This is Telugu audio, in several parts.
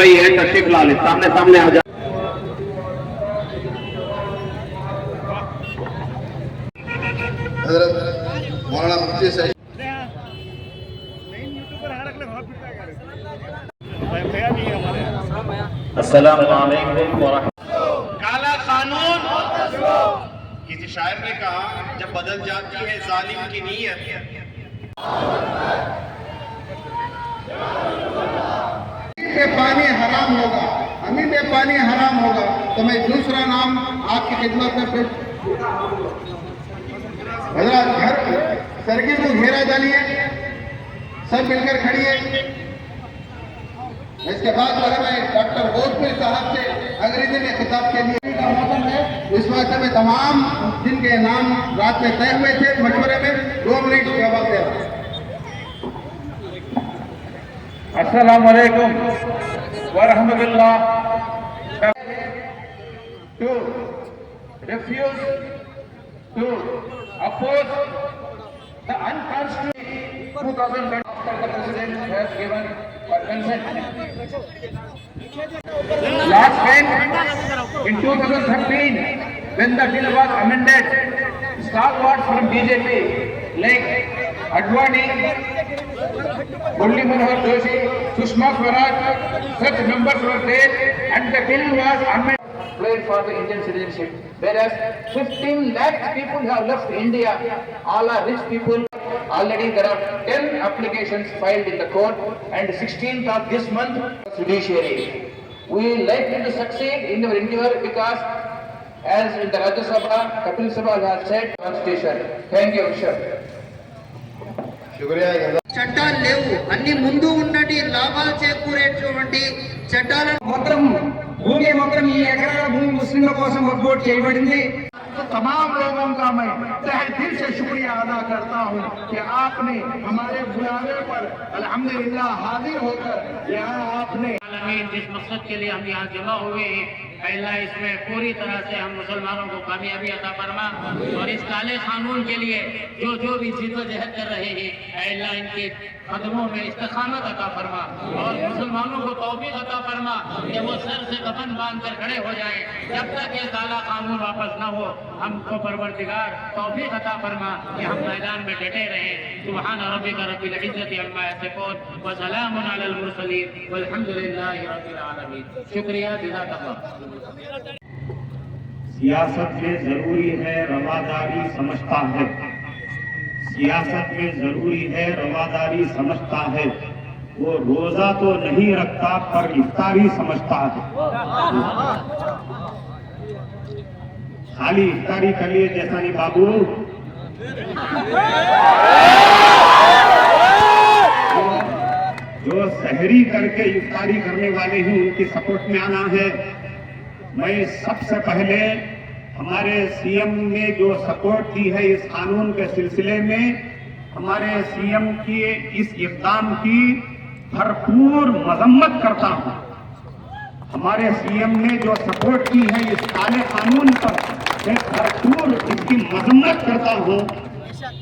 رہی ہے تشریف لا لیں۔ سامنے سامنے آ جائے السلام پانی حرام ہوگا۔ تو میں دوسرا نام آپ کی خدمت میں پیش حضرات گھر سرگی کو گھیرا ڈالیے سب مل کر کھڑیے اس کے بعد جو میں ڈاکٹر بودھ صاحب سے انگریزی میں خطاب کے لیے اس وقت میں تمام جن کے نام رات میں طے ہوئے تھے، مشورے میں دو منٹ کا وقت ہے؟ السلام علیکم ورحمۃ اللہ۔ To refuse to oppose the unconstitutional 2010 after the president has given a consent. Last time in 2013 when the bill was amended, stalwarts from BJP like Advani Murli Manohar Joshi, Sushma Swaraj, such members were there and the bill was amended. prayed for the Indian citizenship. Whereas 15 lakh people have left India. All are rich people. Already there are 10 applications filed in the court and 16th of this month, judiciary. We likely to succeed in our endeavor because as in the Rajya Sabha, Kapil Sabha has said, Constitution. Thank you, sir. చట్టాలు లేవు అన్ని ముందు ఉన్నటి లాభాలు చేకూరేటువంటి చట్టాలను మాత్రం భూమి మొత్తం ఈ ఎకరాల భూమి ముస్లింల కోసం వర్గోట్ చేయబడింది. تمام لوگوں کا میں تہ دل سے شکریہ ادا کرتا ہوں کہ آپ نے ہمارے بلاوے پر الحمدللہ حاضر ہو کر یہاں آپ نے جس مقصد کے لیے ہم یہاں جمع ہوئے ہیں اللہ اس میں پوری طرح سے ہم مسلمانوں کو کامیابی عطا فرما اور اس کالے قانون کے لیے جو جو بھی جد و جہد کر رہے ہیں اللہ ان کے قدموں میں استخانت عطا فرما اور مسلمانوں کو توفیق عطا فرما کہ وہ سر سے کفن باندھ کر کھڑے ہو جائیں۔ جب تک یہ تالا قانون واپس نہ ہو، ہم کو پروردگار توفیق عطا فرما کہ ہم میدان میں ڈٹے رہیں۔ سبحان ربک رب العزت عما و سلام علی المرسلین۔ والحمد للہ رب العالمین۔ شکریہ، جزاک اللہ۔ سیاست میں ضروری ہے رواداری سمجھتا ہے سیاست میں ضروری ہے، رواداری سمجھتا ہے۔ وہ روزہ تو نہیں رکھتا، پر افطاری سمجھتا ہے۔ خالی افطاری کر لیے جیسا نہیں بابو۔ جو سہری کر کے افطاری کرنے والے ہیں ان کی سپورٹ میں آنا ہے۔ میں سب سے پہلے ہمارے سی ایم نے جو سپورٹ دی ہے اس قانون کے سلسلے میں، ہمارے سی ایم کی اس اقدام کی بھرپور مذمت کرتا ہوں۔ ہمارے سی ایم نے جو سپورٹ کی ہے اس کالے قانون پر، میں بھرپور اس کی مذمت کرتا ہوں۔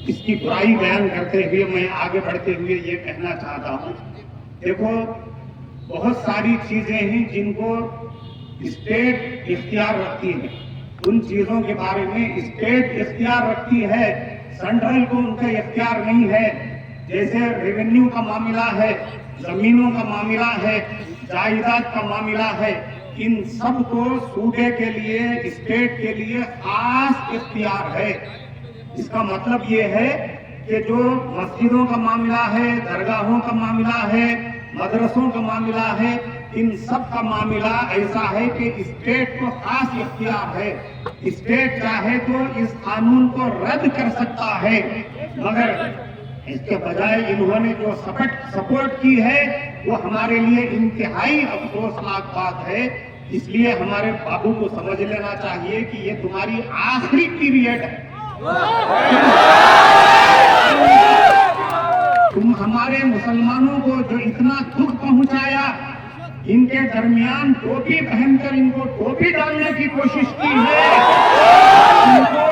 اس کی برائی بیان کرتے ہوئے میں آگے بڑھتے ہوئے یہ کہنا چاہتا ہوں۔ دیکھو، بہت ساری چیزیں ہیں جن کو اسٹیٹ اختیار رکھتی ہے ان چیزوں کے بارے میں اسٹیٹ اختیار رکھتی ہے، سینٹرل کو ان کا اختیار نہیں ہے۔ جیسے ریونیو کا معاملہ ہے، زمینوں کا معاملہ ہے، جائیداد کا معاملہ ہے، ان سب کو صوبے کے لیے، اسٹیٹ کے لیے خاص اختیار ہے۔ اس کا مطلب یہ ہے کہ جو مسجدوں کا معاملہ ہے، درگاہوں کا معاملہ ہے، مدرسوں کا معاملہ ہے ان سب کا معاملہ ایسا ہے کہ اسٹیٹ کو خاص اختیار ہے۔ اسٹیٹ چاہے تو اس قانون کو رد کر سکتا ہے، مگر اس کے بجائے انہوں نے جو سپٹ سپورٹ کی ہے، وہ ہمارے لیے انتہائی افسوسناک بات ہے۔ اس لیے ہمارے بابو کو سمجھ لینا چاہیے کہ یہ تمہاری آخری پیریڈ ہے۔ تم ہمارے مسلمانوں کو جو اتنا دکھ پہنچایا ان کے درمیان ٹوپی پہن کر ان کو ٹوپی ڈالنے کی کوشش کی ہے۔ ان کو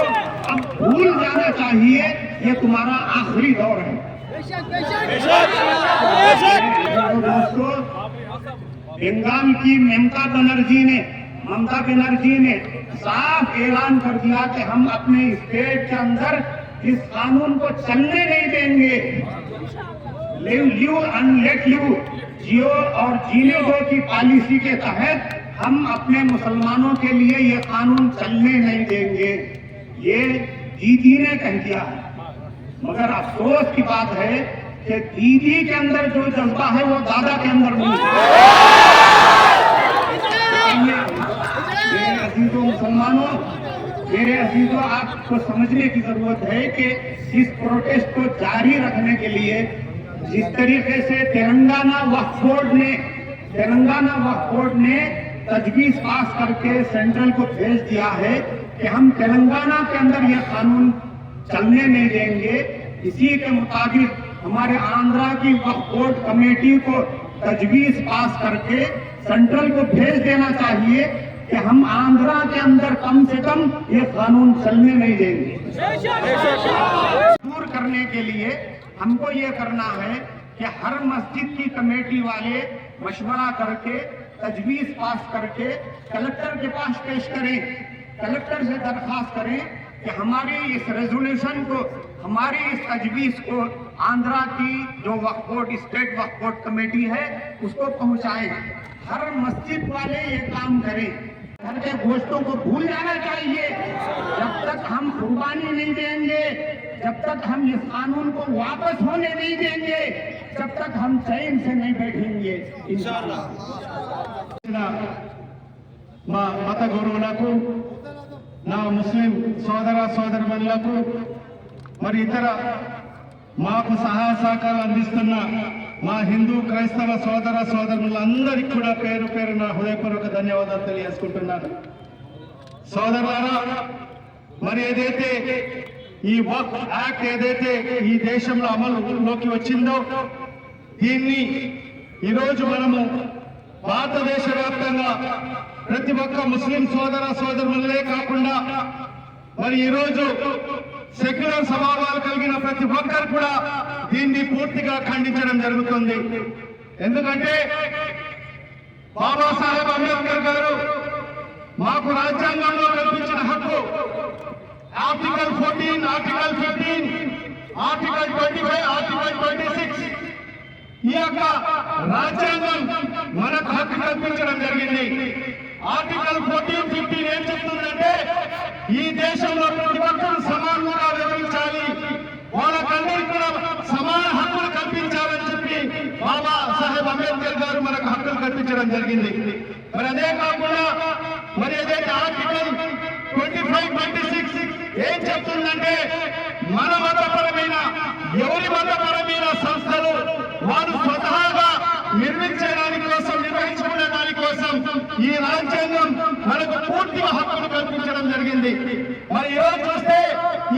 اب بھول جانا چاہیے، یہ تمہارا آخری دور ہے۔ دوستو، بنگال کی ممتا بنرجی نے، ممتا بنرجی نے صاف اعلان کر دیا کہ ہم اپنے اسٹیٹ کے اندر اس قانون کو چلنے نہیں دیں گے۔ لیو لیو ان لیٹ لیو جیو اور جینے دو کی پالیسی کے تحت ہم اپنے مسلمانوں کے لیے یہ قانون چلنے نہیں دیں گے۔ یہ دیدی نے کہہ دیا ہے۔ مگر افسوس کی بات ہے کہ دیدی کے اندر جو جذبہ ہے وہ دادا کے اندر میرے عزیز و مسلمانوں میرے عزیز و آپ کو سمجھنے کی ضرورت ہے کہ اس پروٹیسٹ کو جاری رکھنے کے لیے جس طریقے سے تلنگانہ وقف بورڈ نے تلنگانہ وقف بورڈ نے تجویز پاس کر کے سینٹرل کو بھیج دیا ہے کہ ہم تلنگانہ کے اندر یہ قانون چلنے نہیں دیں گے۔ اسی کے مطابق ہمارے آندھرا کی وقف بورڈ کمیٹی کو تجویز پاس کر کے سینٹرل کو بھیج دینا چاہیے۔ کہ ہم آندھرا کے اندر کم سے کم یہ قانون چلنے نہیں دیں گے۔ دور کرنے کے لیے ہم کو یہ کرنا ہے کہ ہر مسجد کی کمیٹی والے مشورہ کر کے، تجویز پاس کر کے کلکٹر کے پاس پیش کریں۔ کلیکٹر سے درخواست کریں کہ ہماری اس ریزولیشن کو، ہماری اس تجویز کو آندھرا کی جو وقت بورڈ اسٹیٹ وقت بورڈ کمیٹی ہے، اس کو پہنچائیں۔ ہر مسجد والے یہ کام کریں۔ ان کے گوشتوں کو بھول جانا چاہیے جب تک ہم قربانی نہیں دیں گے جب تک ہم اس قانون کو واپس ہونے نہیں دیں گے جب تک ہم چین سے نہیں بیٹھیں گے انشاءاللہ మా మత గురువులకు నా ముస్లిం సోదర సోదరులకు మరి ఇతర మాకు సహాయ సహకారం అందిస్తున్న మా హిందూ క్రైస్తవ సోదర సోదరులందరికీ కూడా పేరు పేరు నా హృదయపూర్వక ధన్యవాదాలు తెలియజేసుకుంటున్నాను. సోదరులారా మరి ఏదైతే ఈ వక్ యాక్ట్ ఏదైతే ఈ దేశంలో అమలులోకి వచ్చిందో దీన్ని ఈరోజు మనము భారతదేశ వ్యాప్తంగా ప్రతి ఒక్క ముస్లిం సోదర సోదరులే కాకుండా మరి ఈరోజు సెక్యులర్ స్వభావాలు కలిగిన ప్రతి ఒక్కరు కూడా దీన్ని పూర్తిగా ఖండించడం జరుగుతుంది. ఎందుకంటే బాబాసాహెబ్ అంబేద్కర్ గారు మాకు రాజ్యాంగంలో కల్పించిన హక్కు. Article fourteen article fifteen article twenty five article twenty six ఈ యొక్క రాజ్యాంగం మనకు హక్కు కల్పించడం జరిగింది. ఆర్టికల్ ఫోర్టీన్ ఫిఫ్టీన్ ఏం చెప్తుందంటే ఈ దేశంలో ప్రతి ఒక్కరు సమానంగా వివరించాలి వాళ్ళకందరికీ కూడా సమాన హక్కులు కల్పించాలని చెప్పి బాబా సాహెబ్ అంబేద్కర్ గారు మనకు చేయడం జరిగింది. మరి అదే కాకుండా మరి ఏదైతే article twenty five twenty six ఏం చెప్తుందంటే మన మతపరమైన ఎవరి మతపరమైన సంస్థలు వారు స్వతహాగా నిర్మించడానికి కోసం నిర్వహించుకునే దానికోసం ఈ రాజ్యాంగం మనకు పూర్తిగా హక్కును కల్పించడం జరిగింది. మరి ఈరోజు చూస్తే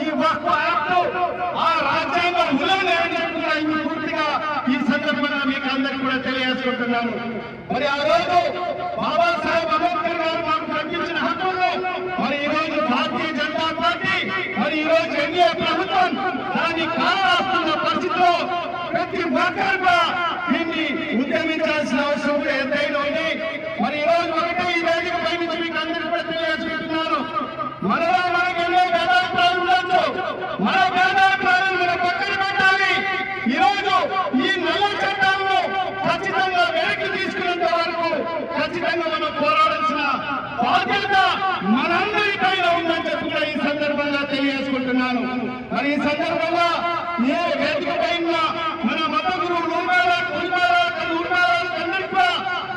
ఈ వక్ఫ్ యాక్ట్ ఆ రాజ్యాంగం ఉల్లంఘన సందర్భంగా మీకు అందరికీ కూడా తెలియజేసుకుంటున్నాను మరి ఆ రోజు బాబాసాహెబ్ అంబేద్కర్ గారు మాకు కల్పించిన హక్కులు మరి ఈ రోజు భారతీయ జనతా పార్టీ మరి ఈ రోజు ఎన్డీఏ ప్రభుత్వం దాన్ని కారాస్తున్న పరిస్థితిలో ప్రతి ఒక్కరు బాధ్యత మనందరిపైన ఉందని చెప్పి కూడా ఈ సందర్భంగా తెలియజేసుకుంటున్నాను. మరి ఈ సందర్భంగా ఏ వేదిక పైన మన మత గురువు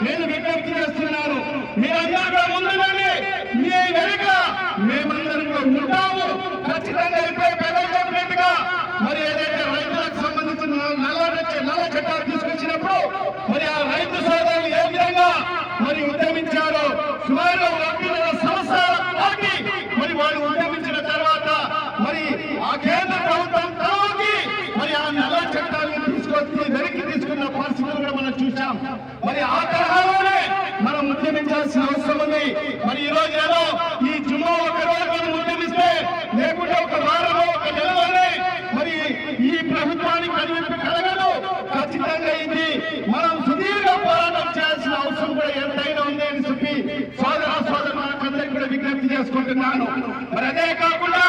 నేను విజ్ఞప్తి చేస్తున్నాను. మీరందరూ కూడా ముందుగానే మీ వెనుక మేమందరం కూడా ఉంటాము. ఖచ్చితంగా ఇప్పుడే పెద్ద చెప్పినట్టుగా మరి ఏదైతే రైతులకు సంబంధించిన నల్ల నల్ల చట్టాలు చేయాల్సిన అవసరం ఉంది. మరి ఈ రోజు ఏదో ఈ జుమ్మా ఒక రోజు మనం ఉద్యమిస్తే లేకుంటే ఒక వారంలో ఒక నెలలోనే. మరి ఈ ప్రభుత్వానికి కలిగి కలగదు. ఖచ్చితంగా ఇది మనం సుదీర్ఘ పోరాటం చేయాల్సిన అవసరం కూడా ఎంతైనా ఉంది అని చెప్పి సోదర సోదరు మనకందరికి కూడా విజ్ఞప్తి చేసుకుంటున్నాను. మరి అదే కాకుండా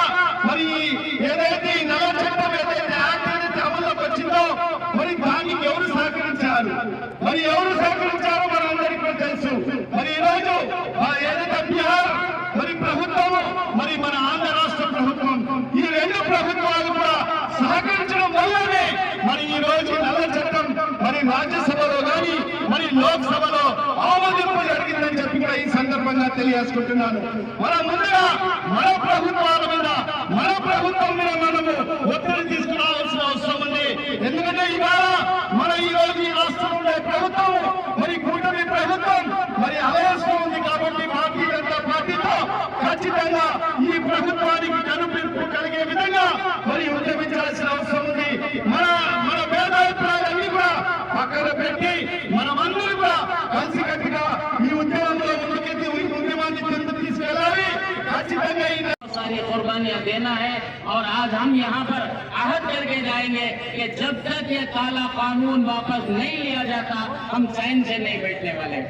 సందర్భంగా తెలియజేసుకుంటున్నాను. మన ముందుగా మన ప్రభుత్వాల మీద మన ప్రభుత్వం మీద మనము ఒత్తిడి తీసుకురావాల్సిన అవసరం ఉంది. ఎందుకంటే ఇవాళ మన ఈ రోజు ఈ రాష్ట్రంలో ప్రభుత్వం మరి కూటమి ప్రభుత్వం మరి అలయన్స్ ఉంది కాబట్టి భారతీయ జనతా పార్టీతో ఖచ్చితంగా ఈ ప్రభుత్వానికి కనుపింపు కలిగే విధంగా మరి ఉద్యమించాల్సిన అవసరం ఉంది. మన మన భేదాభిప్రాయాలన్నీ కూడా పక్కన పెట్టి మనమందరూ కూడా కలిసి కట్టిగా نے قربانیاں دینا ہے اور آج ہم یہاں پر عہد کر کے جائیں گے کہ جب تک یہ کالا قانون واپس نہیں لیا جاتا ہم چین سے نہیں بیٹھنے والے۔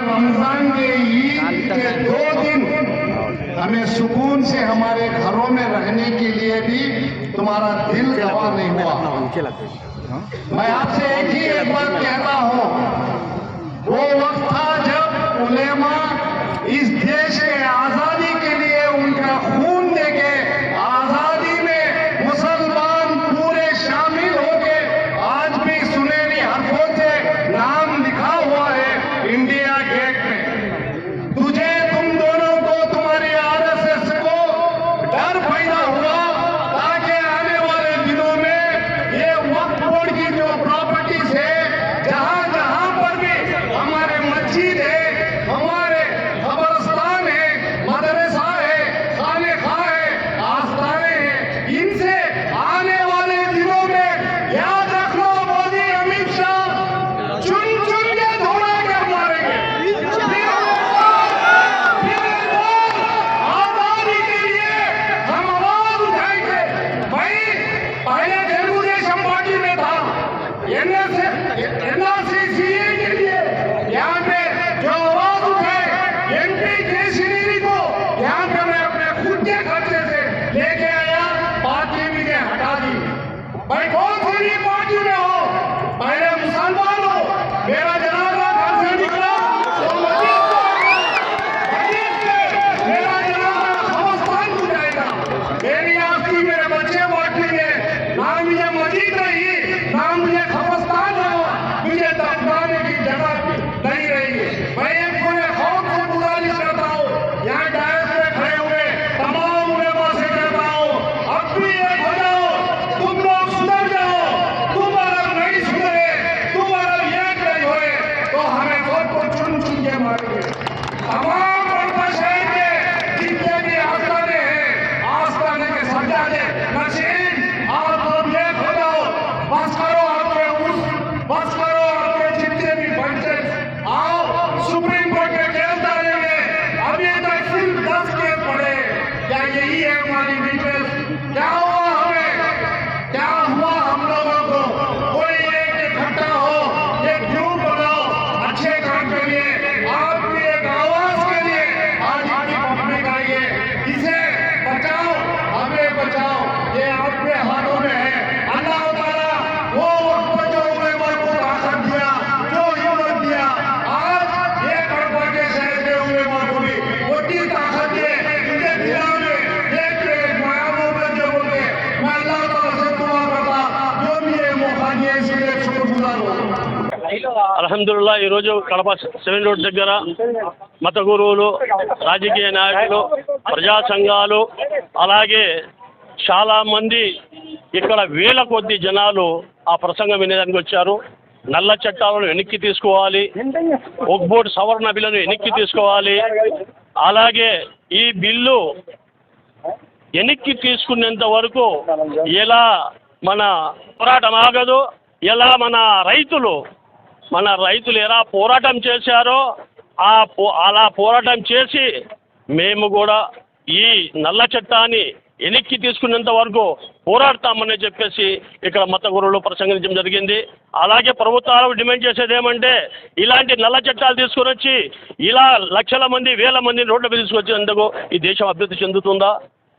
رمضان کے عید کے دو دن ہمیں سکون سے ہمارے گھروں میں رہنے کے لیے بھی تمہارا دل گواہ نہیں ہوا۔ میں آپ سے ایک ہی ایک بات کہتا ہوں۔ అల్హందుల్లా ఈరోజు కడప సెవెన్ రోడ్ దగ్గర మత గురువులు రాజకీయ నాయకులు ప్రజా సంఘాలు అలాగే చాలామంది ఇక్కడ వేల కొద్ది జనాలు ఆ ప్రసంగం వినేదానికి వచ్చారు. నల్ల చట్టాలను వెనక్కి తీసుకోవాలి. ఒక్బోర్డ్ సవరణ బిల్లును వెనక్కి తీసుకోవాలి. అలాగే ఈ బిల్లు వెనక్కి తీసుకునేంత వరకు ఎలా మన పోరాటం ఆగదు ఎలా మన రైతులు మన రైతులు ఎలా పోరాటం చేశారో ఆ పో అలా పోరాటం చేసి మేము కూడా ఈ నల్ల చట్టాన్ని వెనక్కి తీసుకునేంత వరకు పోరాడతామని చెప్పేసి ఇక్కడ మత గురువులు ప్రసంగించడం జరిగింది. అలాగే ప్రభుత్వాలు డిమాండ్ చేసేది ఏమంటే ఇలాంటి నల్ల చట్టాలు తీసుకుని వచ్చి ఇలా లక్షల మంది వేల మంది రోడ్ల మీద తీసుకొచ్చినందుకు ఈ దేశం అభివృద్ధి చెందుతుందా?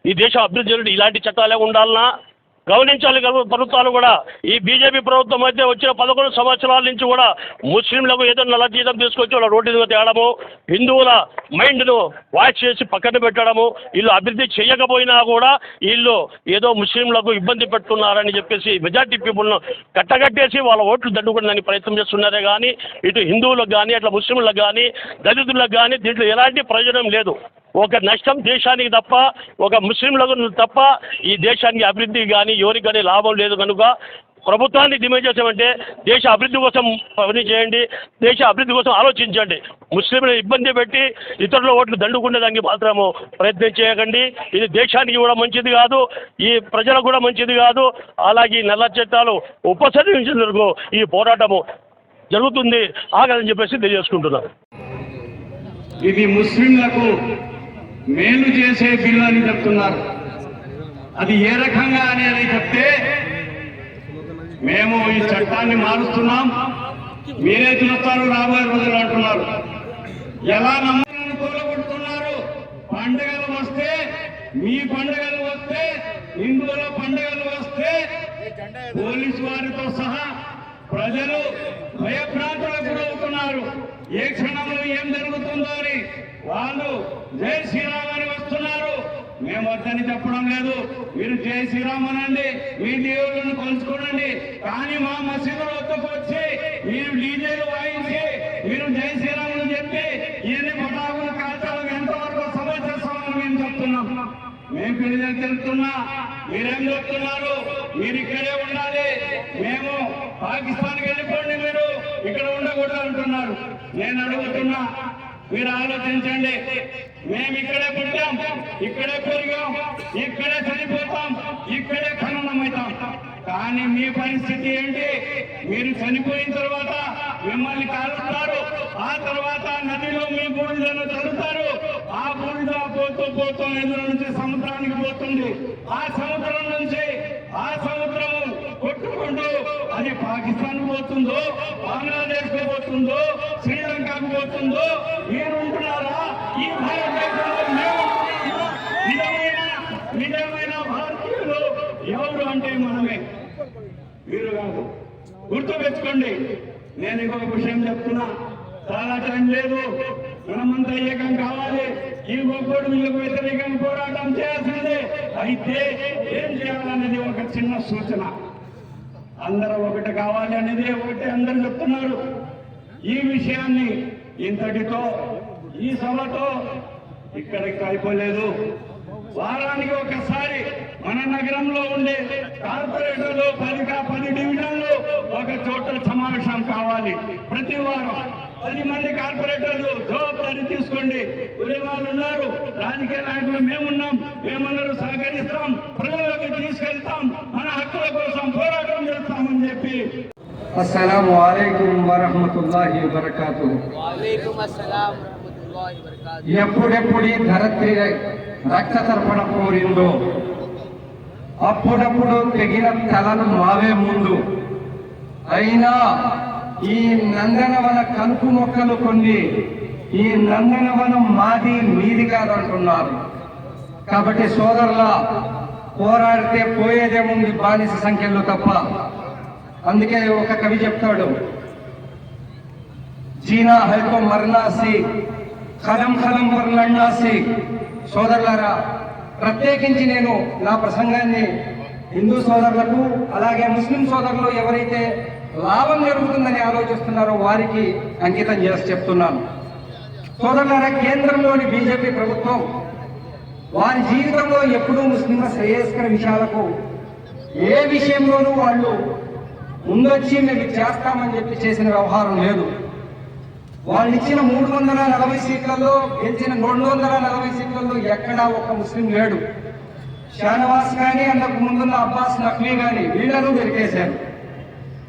ఈ దేశం అభివృద్ధి చెందుతుంది ఇలాంటి చట్టాలే ఉండాలనా? గమనించాలి ప్రభుత్వాలు కూడా. ఈ బీజేపీ ప్రభుత్వం అయితే వచ్చిన పదకొండు సంవత్సరాల నుంచి కూడా ముస్లింలకు ఏదో నల్ల జీతం తీసుకొచ్చి వాళ్ళ రోడ్డు మీద తేడము హిందువుల మైండ్ను వాచ్ చేసి పక్కన పెట్టడము వీళ్ళు అభివృద్ధి చేయకపోయినా కూడా వీళ్ళు ఏదో ముస్లింలకు ఇబ్బంది పెడుతున్నారని చెప్పేసి మెజార్టీ పీపుల్ను కట్టగట్టేసి వాళ్ళ ఓట్లు దండుకోవడానికి ప్రయత్నం చేస్తున్నారే కానీ ఇటు హిందువులకు కానీ అట్లా ముస్లింలకు కానీ దళితులకు కానీ దీంట్లో ఎలాంటి ప్రయోజనం లేదు. ఒక నష్టం దేశానికి తప్ప ఒక ముస్లింలకు తప్ప ఈ దేశానికి అభివృద్ధి కానీ ఎవరికి కానీ లాభం లేదు కనుక ప్రభుత్వాన్ని డిమాండ్ చేసామంటే దేశ అభివృద్ధి కోసం పని చేయండి దేశ అభివృద్ధి కోసం ఆలోచించండి. ముస్లింలను ఇబ్బంది పెట్టి ఇతరుల ఓట్లు దండుకునేదానికి మాత్రము ప్రయత్నం చేయకండి. ఇది దేశానికి కూడా మంచిది కాదు ఈ ప్రజలకు కూడా మంచిది కాదు. అలాగే నల్ల చట్టాలు ఉపసంహరించేందుకు ఈ పోరాటము జరుగుతుంది. ఆగదని చెప్పేసి తెలియజేసుకుంటున్నాను. ఇది ముస్లింలకు మేలు చేసే బిల్లు అని చెప్తున్నారు. అది ఏ రకంగా అనేది చెప్తే మేము ఈ చట్టాన్ని మారుస్తున్నాం. మీరే చూస్తారు రాబోయే రోజులు అంటున్నారు. ఎలా నమ్మకాలను కూలగొడుతున్నారు పండుగలు వస్తే మీ పండుగలు వస్తే హిందువుల పండుగలు వస్తే పోలీసు వారితో సహా ప్రజలు భయభ్రాంతులకు గురవుతున్నారు. ఏ క్షణంలో ఏం జరుగుతుందో అని వాళ్ళు జై శ్రీరామ్ అని వస్తున్నారు. మేము వద్దని చెప్పడం లేదు. మీరు జై శ్రీరామ్ అనండి. మీ దేవుళ్ళను కొలుచుకోనండి కానీ మా మసీదుల వద్దకు వచ్చి మీరు డీజేలు వాయించి మీరు జై శ్రీరాములు చెప్పి ఈయన్ని పటాకులు కాల్చడం ఎంతవరకు సమంజసమని మేము చెప్తున్నాం. మేము పిల్లలు తెలుపుతున్నా మీరేం చెప్తున్నారు? మీరు ఇక్కడే ఉండాలి. మేము పాకిస్తాన్కి వెళ్ళిపోండి మీరు. ఇక్కడ ఉండకూడదు అంటున్నారు. నేను అడుగుతున్నా మీరు ఆలోచించండి. మేము ఇక్కడే పుట్టాం ఇక్కడే పెరిగాం ఇక్కడే చనిపోతాం ఇక్కడే ఖననమవుతాం కానీ మీ పరిస్థితి ఏంటి? మీరు చనిపోయిన తర్వాత మిమ్మల్ని కాలుస్తారు ఆ తర్వాత నదిలో మీ బూడిదను చదువుతారు ఆ బూడిద పోతూ పోతూ ఎదురు నుంచి సముద్రానికి పోతుంది. ఆ సముద్రం నుంచి ఆ సముద్రము కొట్టుకుంటూ అది పాకిస్తాన్ పోతుందో బంగ్లాదేశ్కు పోతుందో శ్రీలంకకు పోతుందో మీరు ఉంటున్నారా ఈ భారతదేశంలో మేము నిజమైన నిజమైన భారతీయులు ఎవరు అంటే మనమే. మీరు కాదు. గుర్తు పెట్టుకోండి. నేను ఇంకొక విషయం చెప్తున్నా. చాలా టైం లేదు. మనమంతా ఏకం కావాలి. ఈ ఒక్కడు వీళ్ళకు వ్యతిరేకంగా పోరాటం చేయాల్సిందే. అయితే ఏం చేయాలనేది ఒక చిన్న సూచన. అందరూ ఒకటి కావాలి అనేది ఒకటి అందరూ చెప్తున్నారు. ఈ విషయాన్ని ఇంతటితో ఈ సభతో ఇక్కడికి అయిపోలేదు. వారానికి ఒకసారి మన నగరంలో ఉండే కార్పొరేటర్లు పదిగా పది డివిజన్లు ఒక చోట సమావేశం కావాలి. ప్రతి వారం పది మంది కార్పొరేటర్లు జవాబుదారి తీసుకోండి. ఉద్యమాలు ఉన్నారు రాజకీయ నాయకులు మేమున్నాం మేమందరూ సహకరిస్తాం ప్రజలకు తీసుకెళ్తాం మన హక్కుల కోసం పోరాటం చేస్తామని చెప్పి. అస్సలం వాలేకుం వరహమతుల్లాహి వబరకాతు ఎప్పుడెప్పుడు ఈ ధరత్రి రక్త తర్పణ కోరిందో అప్పుడప్పుడు తెగిన తలను మావే ముందు. అయినా ఈ నందనవన కనుపు మొక్కలు కొన్ని ఈ నందనవనం మాది మీది కాదంటున్నారు. కాబట్టి సోదరుల పోరాడితే పోయేదేముంది బానిస సంఖ్యలో తప్ప. అందుకే ఒక కవి చెప్తాడు. జీనా హైకో మరణాసి కదం కలం పర్ సోదరులారా ప్రత్యేకించి నేను నా ప్రసంగాన్ని హిందూ సోదరులకు అలాగే ముస్లిం సోదరులు ఎవరైతే లాభం జరుగుతుందని ఆలోచిస్తున్నారో వారికి అంకితం చేసి చెప్తున్నాను. సోదరులారా కేంద్రంలోని బీజేపీ ప్రభుత్వం వారి జీవితంలో ఎప్పుడూ ముస్లింల శ్రేయస్కర విషయాలకు ఏ విషయంలోనూ వాళ్ళు ముందొచ్చి మేము చేస్తామని చెప్పి చేసిన వ్యవహారం లేదు. వాళ్ళు ఇచ్చిన మూడు వందల నలభై సీట్లలో గెలిచిన రెండు వందల నలభై సీట్లలో ఎక్కడా ఒక్క ముస్లిం లేడు. షానవాస్ కానీ అందుకు ముందున్న అబ్బాస్ నఖ్వీ కానీ వీళ్ళను దొరికేశారు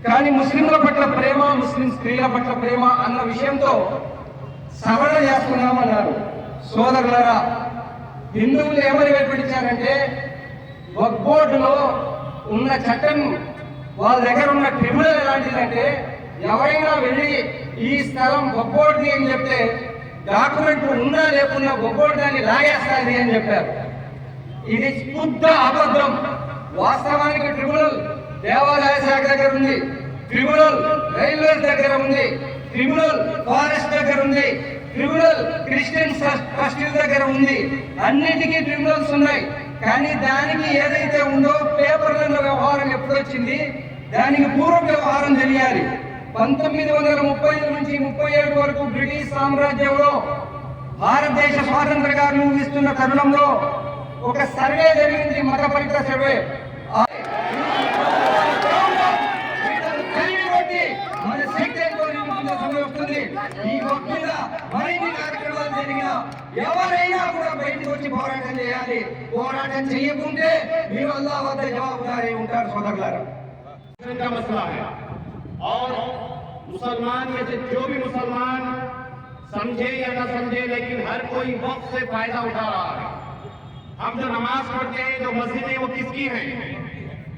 కానీ ముస్లింల పట్ల ప్రేమ ముస్లిం స్త్రీల పట్ల ప్రేమ అన్న విషయంతో సవరణ చేస్తున్నామన్నారు. సోదరులరా హిందువులు ఏమని వెంబడించారంటే వక్ బోర్డులో ఉన్న చట్టం వాళ్ళ దగ్గర ఉన్న ట్రిబ్యునల్ ఎలాంటిదంటే ఎవరైనా వెళ్ళి ఈ స్థలం వక్ అని చెప్తే డాక్యుమెంట్ ఉన్నా లేకున్నా వక్ దాన్ని లాగేస్తుంది అని చెప్పారు. ఇది శుద్ధ అబద్ధం. వాస్తవానికి ట్రిబ్యునల్ దేవాలయ శాఖ దగ్గర ఉంది ట్రిబ్యునల్ రైల్వేస్ దగ్గర ఉంది ట్రిబ్యునల్ ఫారెస్ట్ దగ్గర ఉంది ట్రిబ్యునల్ క్రిస్టియన్ ట్రస్టీల దగ్గర ఉంది. అన్నిటికీ ట్రిబ్యునల్స్ ఉన్నాయి. కానీ దానికి ఏదైతే ఉందో పేపర్ల వ్యవహారం ఎప్పుడొచ్చింది? దానికి పూర్వ వ్యవహారం తెలియాలి. పంతొమ్మిది వందల ముప్పై నుంచి ముప్పై ఏడు వరకు బ్రిటిష్ సామ్రాజ్యంలో భారతదేశ స్వాతంత్ర ఇస్తున్న తరుణంలో ఒక సర్వే జరిగింది మతపరిత సర్వే. మన శక్తి వస్తుంది. ఈ వక్ మరిన్ని కార్యక్రమాలు ఎవరైనా కూడా బయటకు వచ్చి పోరాటం చేయాలి. పోరాటం చేయకుంటే మీరు అల్లా వద్ద జవాబుదారీ ఉంటారు సోదరులారా. اور مسلمان میں سے جو بھی مسلمان سمجھے یا نہ سمجھے، لیکن ہر کوئی وقت سے فائدہ اٹھا رہا ہے۔ ہم جو نماز پڑھتے ہیں، جو مسجد وہ کس کی ہیں؟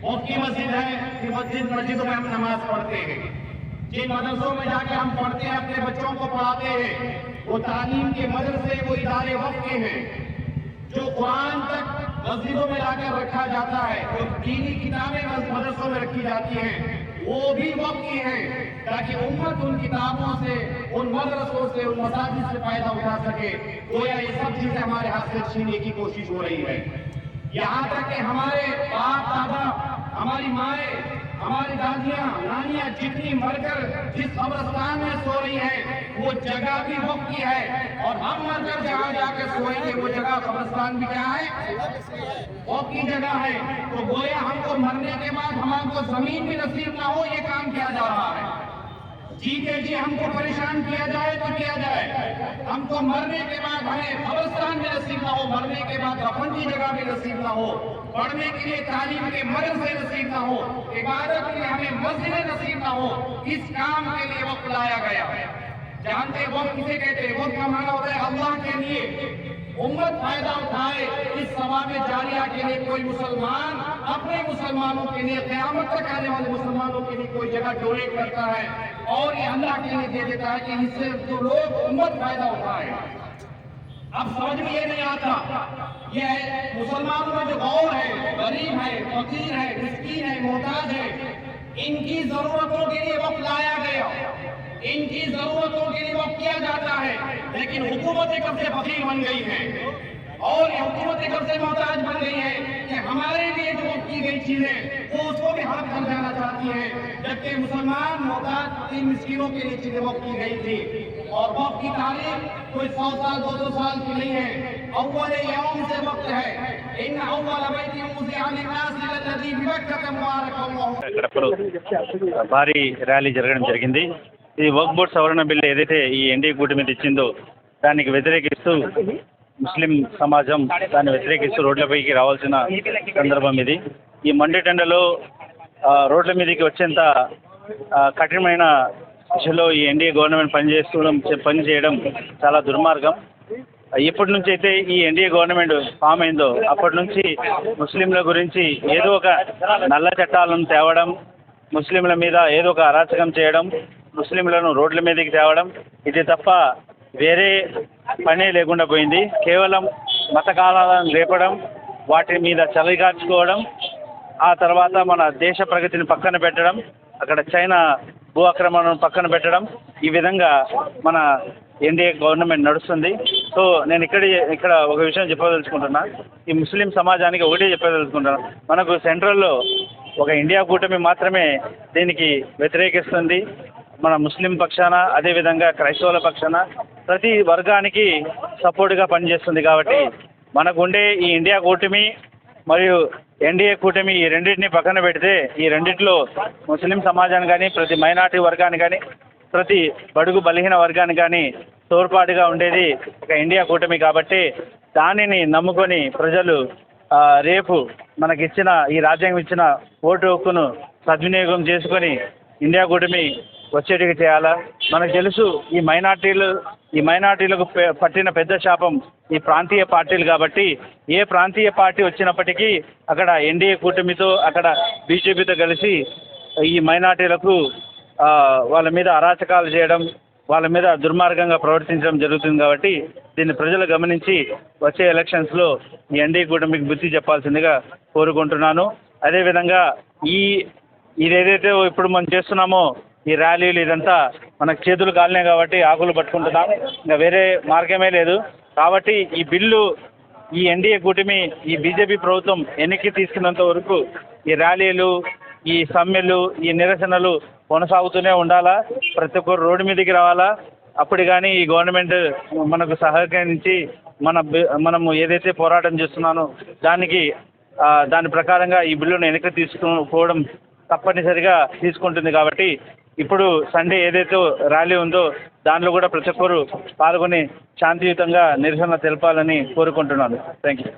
وقت کی مسجد ہے کہ مسجد، مسجدوں میں ہم نماز پڑھتے ہیں۔ جن مدرسوں میں جا کے ہم پڑھتے ہیں، اپنے بچوں کو پڑھاتے ہیں۔ وہ تعلیم کے مدرسے، وہ ادارے وقت کے ہیں۔ جو قرآن تک مسجدوں میں لا کر رکھا جاتا ہے، جو دینی کتابیں مدرسوں میں رکھی جاتی ہیں وہ بھی وقتی ہیں تاکہ امت ان کتابوں سے، ان مدرسوں سے، ان مساجد سے فائدہ اٹھا سکے۔ گویا یہ سب چیزیں ہمارے ہاتھ سے چھینے کی کوشش ہو رہی ہے یہاں تک کہ ہمارے باپ، دادا، ہماری مائیں، ہماری دادیاں، نانیاں جتنی مر کر جس قبرستان میں سو رہی وہ جگہ بھی وقت کی ہے اور ہم مر جہاں جا کے سوئیں گے وہ جگہ قبرستان بھی کیا ہے؟ وقت کی جگہ ہے۔ تو گویا ہم کو مرنے کے بعد ہم کو زمین بھی نصیب نہ ہو، یہ کام کیا جا رہا ہے۔ جی کے جی ہم کو پریشان کیا جائے تو کیا جائے؟ ہم کو مرنے کے بعد ہمیں قبرستان بھی نصیب نہ ہو، مرنے کے بعد دفن کی جگہ بھی نصیب نہ ہو، پڑھنے کے لیے تعلیم کے مرض سے نصیب نہ ہو، عبادت کے لیے ہمیں مسجد نصیب نہ ہو، اس کام کے لیے وقت لایا گیا۔ ہے جانتے وہ کسے کہتے وہ کیا مانا ہوتا ہے، اللہ کے لیے امت فائدہ اٹھائے اس ثواب جاریہ کے لیے کوئی مسلمان اپنے مسلمانوں کے لیے، قیامت تک آنے والے مسلمانوں کے لیے کوئی جگہ ڈونیٹ کرتا ہے اور یہ اللہ کے لیے دے دیتا ہے کہ اس سے جو لوگ امت فائدہ اٹھائے۔ اب سمجھ میں یہ نہیں آتا، یہ مسلمانوں میں جو غور ہے، غریب ہے، فقیر ہے، مسکین ہے، محتاج ہے، ان کی ضرورتوں کے لیے وقت لایا گیا۔ ان کی ضرورتوں کے لیے وہ کیا جاتا ہے؟ لیکن حکومت کب سے فقیر بن گئی ہے اور یہ حکومتیں کب سے محتاج بن گئی ہے کہ ہمارے لیے جو کی گئی چیزیں وہ اس کو بھی ہاتھ کر جانا چاہتی ہیں، جبکہ مسلمان محتاج تین مسکینوں کے لیے چیزیں وقت کی گئی تھی۔ اور وقت کی تاریخ کوئی سو سال، دو دو سال کی نہیں ہے۔ اول یوم سے وقت ہے۔ ان اول بیتی موزیع للناس للذی ببکت مبارک اللہ۔ باری ریالی జరగడం జరిగింది ఈ వర్క్ బోర్డ్ సవరణ బిల్లు ఏదైతే ఈ ఎన్డీఏ కూటమి తెచ్చిందో దానికి వ్యతిరేకిస్తూ ముస్లిం సమాజం దాన్ని వ్యతిరేకిస్తూ రోడ్లపైకి రావాల్సిన సందర్భం ఇది. ఈ మండేటెండలో రోడ్ల మీదకి వచ్చేంత కఠినమైన దిశలో ఈ ఎన్డీఏ గవర్నమెంట్ పనిచేస్తూ పనిచేయడం చాలా దుర్మార్గం. ఎప్పటి నుంచి అయితే ఈ ఎన్డీఏ గవర్నమెంట్ ఫామ్ అయిందో అప్పటి నుంచి ముస్లింల గురించి ఏదో ఒక నల్ల చట్టాలను తేవడం ముస్లింల మీద ఏదో ఒక అరాచకం చేయడం ముస్లింలను రోడ్ల మీదకి తేవడం ఇది తప్ప వేరే పనే లేకుండా పోయింది. కేవలం మత కాలాలను రేపడం వాటి మీద చలిగార్చుకోవడం ఆ తర్వాత మన దేశ ప్రగతిని పక్కన పెట్టడం అక్కడ చైనా భూ ఆక్రమణను పక్కన పెట్టడం ఈ విధంగా మన ఎన్డీఏ గవర్నమెంట్ నడుస్తుంది. సో నేను ఇక్కడ ఇక్కడ ఒక విషయం చెప్పదలుచుకుంటున్నా. ఈ ముస్లిం సమాజానికి ఒకటే చెప్పదలుచుకుంటున్నా. మనకు సెంట్రల్లో ఒక ఇండియా కూటమి మాత్రమే దీనికి వ్యతిరేకిస్తుంది. మన ముస్లిం పక్షాన అదేవిధంగా క్రైస్తవుల పక్షాన ప్రతి వర్గానికి సపోర్ట్గా పనిచేస్తుంది కాబట్టి మనకు ఉండే ఈ ఇండియా కూటమి మరియు ఎన్డీఏ కూటమి ఈ రెండింటిని పక్కన పెడితే ఈ రెండిట్లో ముస్లిం సమాజాన్ని కానీ ప్రతి మైనార్టీ వర్గాన్ని కానీ ప్రతి బడుగు బలహీన వర్గాన్ని కానీ తోడ్పాటుగా ఉండేది ఒక ఇండియా కూటమి కాబట్టి దానిని నమ్ముకొని ప్రజలు రేపు మనకిచ్చిన ఈ రాజ్యాంగం ఇచ్చిన ఓటు హక్కును సద్వినియోగం చేసుకొని ఇండియా కూటమి వచ్చేటివి చేయాలా? మనకు తెలుసు ఈ మైనార్టీలు ఈ మైనార్టీలకు పట్టిన పెద్ద శాపం ఈ ప్రాంతీయ పార్టీలు కాబట్టి ఏ ప్రాంతీయ పార్టీ వచ్చినప్పటికీ అక్కడ ఎన్డీఏ కూటమితో అక్కడ బీజేపీతో కలిసి ఈ మైనార్టీలకు వాళ్ళ మీద అరాచకాలు చేయడం వాళ్ళ మీద దుర్మార్గంగా ప్రవర్తించడం జరుగుతుంది కాబట్టి దీన్ని ప్రజలు గమనించి వచ్చే ఎలక్షన్స్లో ఈ ఎన్డీఏ కూటమికి బుద్ధి చెప్పాల్సిందిగా కోరుకుంటున్నాను. అదేవిధంగా ఈ ఇదేదైతే ఇప్పుడు మనం చేస్తున్నామో ఈ ర్యాలీలు ఇదంతా మనకు చేతులు కాలినాయి కాబట్టి ఆకులు పట్టుకుంటున్నాం. ఇంకా వేరే మార్గమే లేదు. కాబట్టి ఈ బిల్లు ఈ ఎన్డీఏ కూటమి ఈ బీజేపీ ప్రభుత్వం ఎన్నికి తీసుకున్నంత వరకు ఈ ర్యాలీలు ఈ సమ్మెలు ఈ నిరసనలు కొనసాగుతూనే ఉండాలా? ప్రతి ఒక్కరు రోడ్డు మీదకి రావాలా? అప్పుడు కానీ ఈ గవర్నమెంట్ మనకు సహకరించి మన మనము ఏదైతే పోరాటం చేస్తున్నానో దానికి దాని ప్రకారంగా ఈ బిల్లును వెనక్కి తీసుకుపోవడం తప్పనిసరిగా తీసుకుంటుంది కాబట్టి ఇప్పుడు సండే ఏదైతే ర్యాలీ ఉందో దానిలో కూడా ప్రతి ఒక్కరు పాల్గొని శాంతియుతంగా నిరసన తెలపాలని కోరుకుంటున్నాను. Thank you